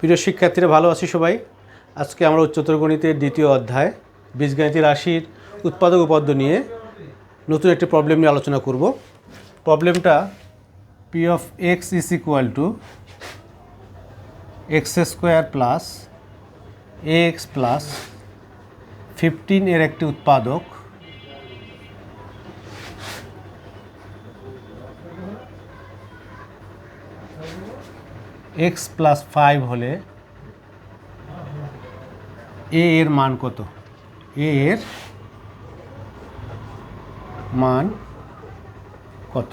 প্রিয় শিক্ষার্থীরা, ভালো আছি সবাই। আজকে আমরা উচ্চতর গণিতের দ্বিতীয় অধ্যায়, বীজগণিতের রাশির উৎপাদক উপপাদ্য নিয়ে নতুন একটি প্রবলেম নিয়ে আলোচনা করব। প্রবলেমটা P of X is equal to X square plus X plus fifteen এর একটি উৎপাদক। এক্স প্লাস ফাইভ হলে এ এর মান কত? এ এর মান কত?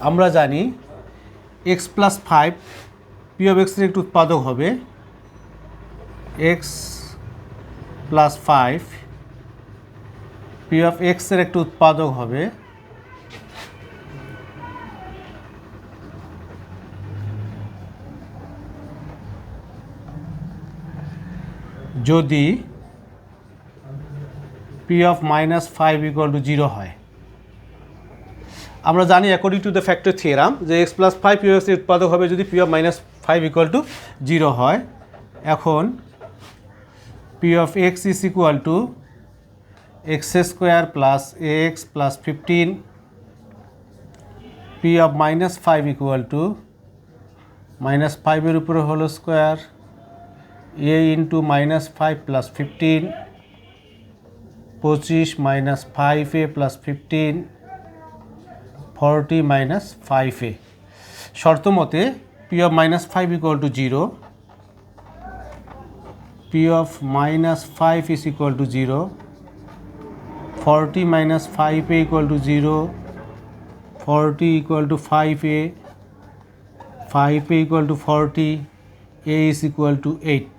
আমরা জানি এক্স প্লাস ফাইভ পি এক্সের একটি উৎপাদক হবে এক্স প্লাস ফাইভ পি এক্সের একটি উৎপাদক হবে যদি P of minus five equal to zero হয়। আমরা জানি according to the factor theorem যে এক্স প্লাস ফাইভ পি এক্সের উৎপাদক হবে যদি P of minus five equal to zero হয়। এখন P of X is equal to X square plus X plus fifteen P of minus five equal to minus ফাইভের উপরে হলো square A into minus five plus fifteen পঁচিশ minus five A plus fifteen forty minus five A শর্ত মতে P of minus five equal to zero P of minus five is equal to zero forty minus five A equal to zero forty equal to five A five A equal to forty A is equal to eight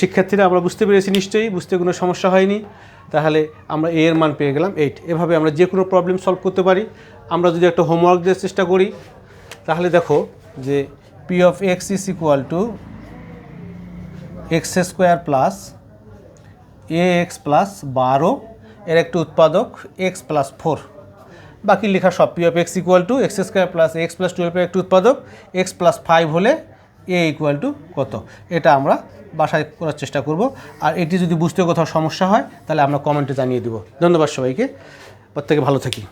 শিক্ষার্থীরা, আমরা বুঝতে পেরেছি নিশ্চয়ই, বুঝতে কোনো সমস্যা হয়নি। তাহলে আমরা এ এর মান পেয়ে গেলাম এইট এভাবে আমরা যে কোনো প্রবলেম সলভ করতে পারি। আমরা যদি একটা হোমওয়ার্ক দেওয়ার চেষ্টা করি, তাহলে দেখো যে P of X is equal to X square plus A X plus বারো। এর একটি উৎপাদক এক্স প্লাস ফোর বাকি লেখা সব P of X equal to X square plus X plus twelve একটি উৎপাদক এক্স প্লাস ফাইভ হলে এ ইকুয়াল টু কত? এটা আমরা বাসায় করার চেষ্টা করব। আর এটি যদি বুঝতে কোথাও সমস্যা হয়, তাহলে আমরা কমেন্টে জানিয়ে দেব। ধন্যবাদ সবাইকে। প্রত্যেকে ভালো থাকি।